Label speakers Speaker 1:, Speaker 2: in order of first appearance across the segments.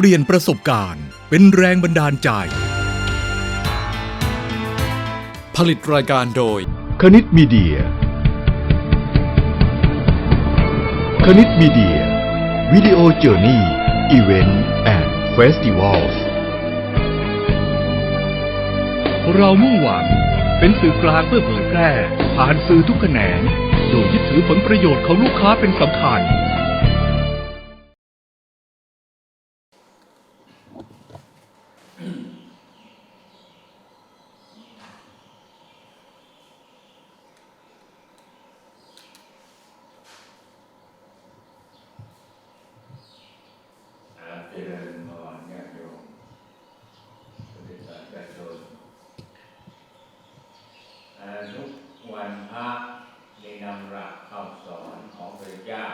Speaker 1: เปลี่ยนประสบการณ์ เป็นแรงบันดาลใจ
Speaker 2: ผลิตรายการโดย
Speaker 3: คณิตมีเดีย คณิตมีเดียวิดีโอเจอร์นี่อีเวนต์แอนด์เฟสติวัล
Speaker 4: เรามุ่งหวังเป็นสื่อกลางเพื่อเผยแพร่ ผ่านสื่อทุกแขนง โดยยึดถือผลประโยชน์ของลูกค้าเป็นสำคัญ
Speaker 5: อาเจริญพรญาติโยมพุทธศาสนิกชนอ่าทุกวันพระได้นำหลักคำสอนของพระเจ้า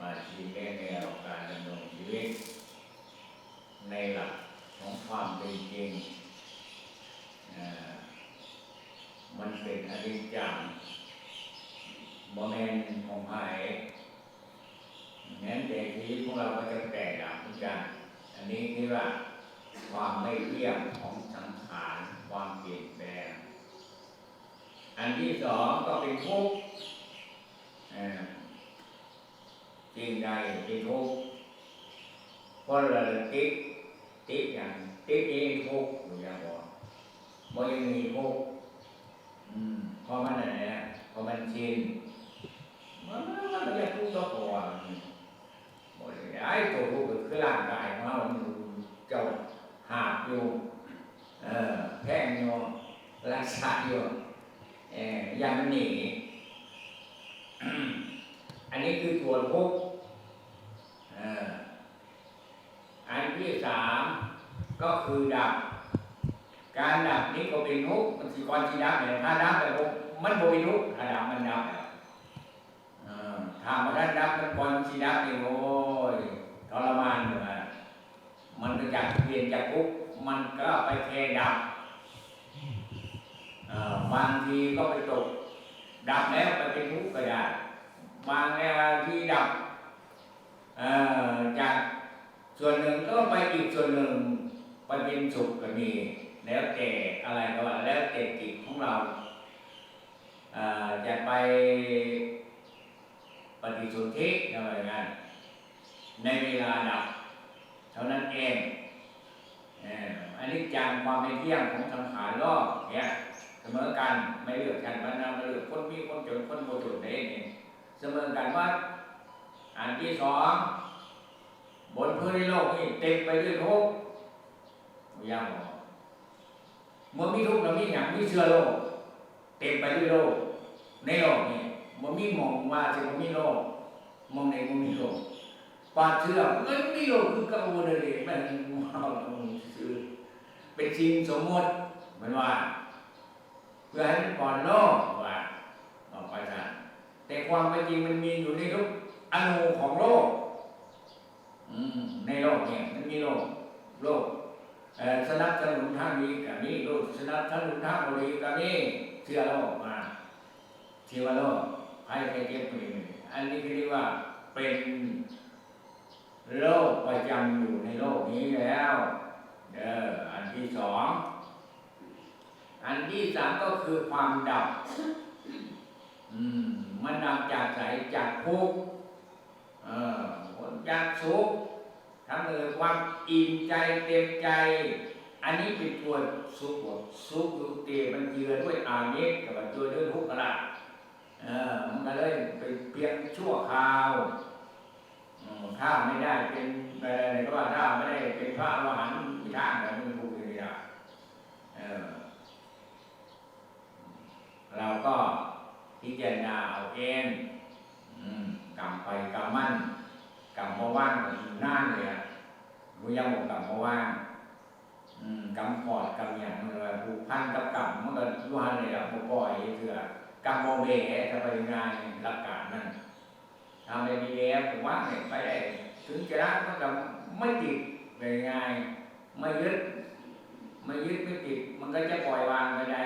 Speaker 5: มาชี้แนะแนวการดำรงชีวิต ในหลักของความเป็นจริงอ่า มันเป็นอนิจจังโมเมนต์ของภายงั้นแต่ชีวิตของเราก็จะแตกดับเหมือนกันอันนี้คือว่าความไม่เที่ยงของสังขารความเปลี่ยนแปลง อันที่สองก็เป็นทุกข์เอ่อจริงใดเป็นทุกข์เพราะเราติดติดอย่างติดเองทุกข์อยู่อย่างบอกมันยังมีทุกข์ อืมพราะมันอะไรนะเพราะมันชินมันมันจะทุกข์ต่อตัวหมดเลยไอ้ตัวรู้ก็คือร่างกายของเรามันเจ้าหาบอยู่เออแพงอยู่รักษาอยู่เออยังหนีอันนี้คือตัวทุกข์อันที่สามก็คือดับ การดับนี้ก็เป็นทุกข์มันสิก่อนที่ดับเนี่ยถ้าดับแบบมันบ่เป็นทุกข์ถ้าดับมันดับแล้วเอ่อถามว่าท่านดับมันก่อนสิดับนี่โอ้ยทรมานอยู่นมันก็จากเปลี่ยนจากทุกข์มันก็ไปแค่ดับอ่อบางทีก็ไปตก ดับแล้วไปเป็นทุกข์ก็ได้บางที่ดับอ่อจากส่วนหนึ่งก็ไปอีกส่วนหนึ่งไปเป็นสุขก็มีแล้ อะไรก็ว่าแล้วแต่จิตของเราจะไปปฏิสนธิอะไรกันในเวลาดับเท่านั้นเองอันนี้จังความไม่เที่ยงของสังขารโลกเนี่ยเสมอกันไม่เลือกกันมันนะไม่เลือกคนมีคนจนคนโมจนได้เองเสมอกันว่าอันที่สองบนพื้นโลกนี่เต็มไปด้วยทุกข์ยังบอก มื่อมีทุกข์แล้วมีอย่างมีเชื้อโรคเต็มไปด้วยโรคในโลกนี่มันมีมองว่าจะมันมีโลกมองในมันมีโลกปาเชื่อมันมีโลกคือกังวลเลยมันเอาคือเป็นสิ่งสมมติเหมือนว่า เพื่อให้มันก่อนโลกว่าออกไปซะแต่ความเป็นจริงมันมีอยู่ในทุกอนูของโลกในโลกเนี่ยมันมีโลกโลก สนับสนุนทางนี้กับนี้โลกสนับสนุนทางบริกับนี้เชื่อโลกมาที่ว่าโรคภัยไข้เจ็บป่วยอันนี้เรียกว่าเป็นโรคประจำอยู่ในโลกนี้แล้วเอออันที่สองอันที่สามก็คือความดับ อืม มันดับจากไหนจากทุกข์เออจากสุข ทั้งเลยความอิ่มใจเต็มใจ อันนี้เป็นตัวสุขสุขอยู่เตมันเจือด้วยอาเมสกับเจือด้วยทุกข์กระเออมันก็เลยเป็นเพียงชั่วคราวถ้าไม่ได้เป็นอะไรก็ว่าถ้าไม่ได้เป็นพระอรหันต์มีทางแต่ไม่รู้เลยอะเออเราก็พิจารณาเอาเองอืมกรรมไปกรรมมั่นกรรมมาว่างก็อยู่นานเลยอะรู้ยังบอกกรรมมาว่างอืมกรรมกอดกรรมอย่างมันเลยผูกพันกับกรรมมันก็รู้หันเลยอะบ่ปล่ อกรรมโมเบถ้าไปงานหลักการนั่นทำไปมีแล้วผมว่าเนี่ยไปได้ถึงจะรักมันก็ไม่ติดง่ายไม่ยึดไม่ยึดไม่ติดมันก็จะปล่อยวางไปได้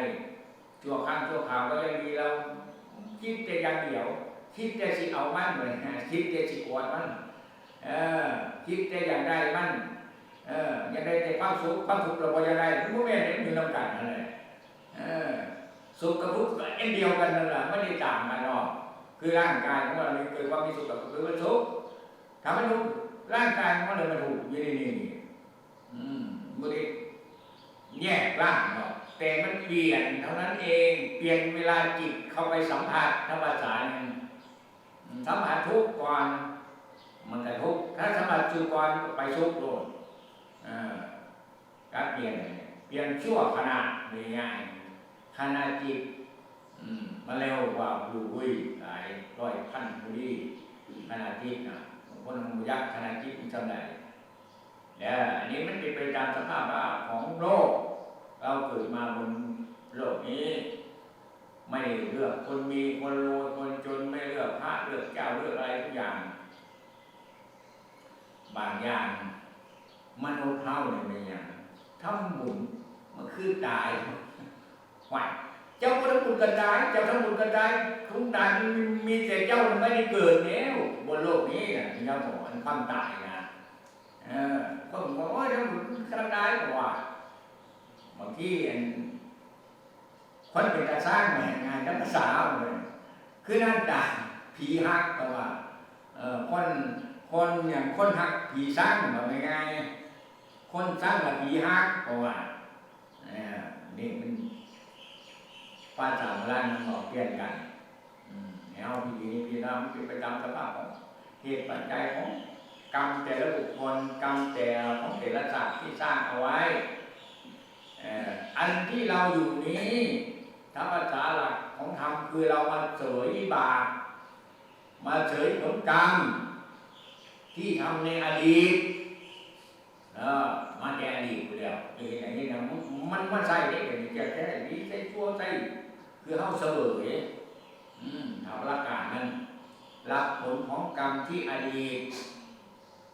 Speaker 5: ชั่วครั้งชั่วคราวก็ยังดีเราคิดแต่ย่างเดียว คิดแต่สิเอามันเลยคิดแต่สิกวดมันเออคิดแต่อย่างใดมันเออยากได้แต่ความสุขความสุขเราพอยาได้ทุกเมื่อเนี่ยมีลำกัดนั่นแหละเออ สุขกับทุกข์ก็อันเดียวกันนั่นแหละไม่ได้ต่างกันหรอกคือร่างกายของเราเนี่ยเกิดความมีสุขกับคือมันทุกข์ทำให้ทุกข์ร่างกายของเราเลยมันถูกอยู่ในนี่อืมไม่ได้แยกร่างหรอกแต่มันเปลี่ยนเท่านั้นเองเปลี่ยนเวลาจิตเข้าไปสัมผัสธรรมศาสตร์สัมผัสทุกข์ก่อนมันกระทุกข์ถ้าสัมาธิก่อนไปทุกข์โดนอ่อการเปลี่ยนเนี่ยเปลี่ยนชั่วขณะง่ายๆ ขณะจิตอืมมันเร็วกว่าดูวุ้ยหลายร้อยพันบุรีขณะจิตนะบางคนมันยักษ์ขณะจิตมันจำได้แล้วอันนี้มันเป็นไปตามสภาพว่าของโลก เราเกิดมาบนโลกนี้ ไม่เลือกคนมีคนรวยคนจนไม่เลือกพระเลือกเจ้าเลือกอะไรทุกอย่าง บางอย่างมนุษย์เท่าเนี่ยเป็นอย่างทำบุญมันคือตาย ไหวเจ้าก็ทำบุญกันได้เจ้าทำบุญกันได้ทุกตายมันมีแต่เจ้าไม่ได้เกิดแล้วบนโลกนี้นะที่เราบอกมันความตายนะเออคนบอกว่าทำบุญกันได้กว่าบางทีคนเป็นตาสร้างแหม่งานนักสาวเลยคือนั่นตาผีฮักก็ว่าเออคนคนอย่างคนหักผีสร้างแบบง่ายคนสร้างกับผีหักเพราะว่าเอ่อนี่มัน ป้าสาวร้านมันบอกเปลี่ยนกันแล้วพี่ดีนี่พี่น้ำเป็นประจำสภาพของเหตุปัจจัยของกรรมแต่ละบุคคลกรรมแต่ของแต่ละสัตว์ที่สร้างเอาไว้อันที่เราอยู่นี้ถ้าภาษาหลักของธรรมคือเรามาเสยบากมาเฉยผลกรรม ที่ทำในอดีตเออมาแต่อดีตไปแล้วเอออย่างนี้นะมันมันมันใส่ได้แต่แค่นี้ใส่ชั่วใส่ คือเฮาเสวยอืมทำละกานั้นรับผลของกรรมที่อดีต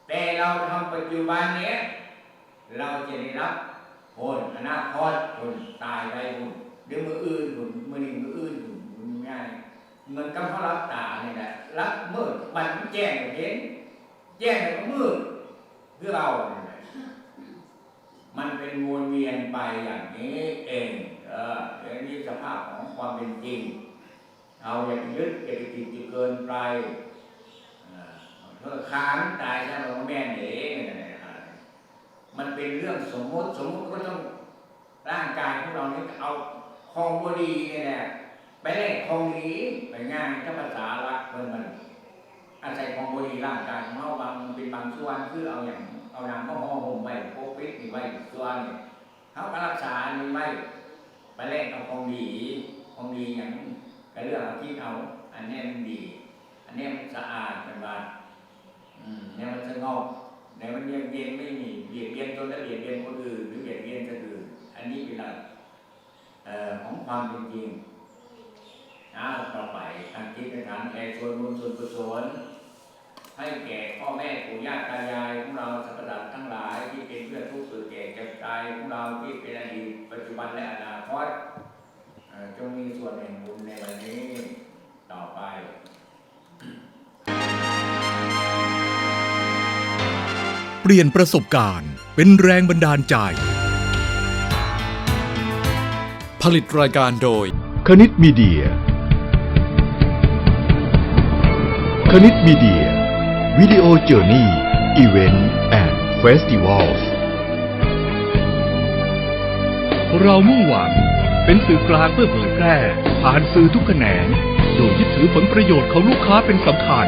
Speaker 5: แต่เราทำปัจจุบันเนี้ยเราจะได้รับผลอนาคตผลตายไปผลเดี๋ยวมืออื่นผลมือหนึ่งมืออื่นผลมันง่ายเหมือนกับเขารับตาเนี่ยแหละรับมืดมันแจ้งเห็น แจ้งแต่ก็มืดคือเราเนี่ยมันเป็นวนเวียนไปอย่างนี้เอง เออนี้สภาพของ ความเป็นจริง เอาอย่าไปยึดอย่าไปติดจนเกินไปเออเพื่อค้านตายแล้วเราแม่เองเนี่ยมันเป็นเรื่องสมมติสมมติก็ต้องร่างกายของเรานี่เอาคองบดีเนี่ยแหละไปแลกคองดีไปง่ายถ้าภาษาละเพิ่นมันอาศัยของบริร่างกายของเราบางเป็นบางส่วนคือเอาอย่างเอาน้ำมาห่อห่มไว้โควิดนี่ไว้ส่วนเขาก็รักษานี่ไว้ไปแลกเอาของดี ของดีอย่างก็เรื่องที่เอา อันนี้มันดี อันนี้มันสะอาดเป็นว่าอืมเนี่ยมันสงบเนี่ยมันเย็นเย็นไม่มีเบียดเบียนตนและเบียดเบียนคนอื่นหรือเบียดเบียนคนอื่น อันนี้เป็นหลักเอ่อของความเป็นจริงเอาต่อไปทางจิตฐานแก่ส่วนบุญส่วนกุศลให้แก่พ่อแม่ปู่ย่าตายายของเราสัพพะทั้งหลายที่เป็นเพื่อนทุกข์สุดแก่เจ็บตายของเราที่เป็นอดีตปัจจุบันและอนาคต จงมีส่วนแห่งบุญในวันนี้ต่อไป
Speaker 1: เปลี่ยนประสบการณ์เป็นแรงบันดาลใจ
Speaker 2: ผลิตรายการโดย
Speaker 3: คณิตมีเดีย คณิตมีเดียวิดีโอเจอร์นี่อีเวนต์แอนด์เฟสติวัล
Speaker 4: เรามุ่งหวัง เป็นสื่อกลางเพื่อเผยแพร่ ผ่านสื่อทุกแขนง โดยยึดถือผลประโยชน์ของลูกค้าเป็นสำคัญ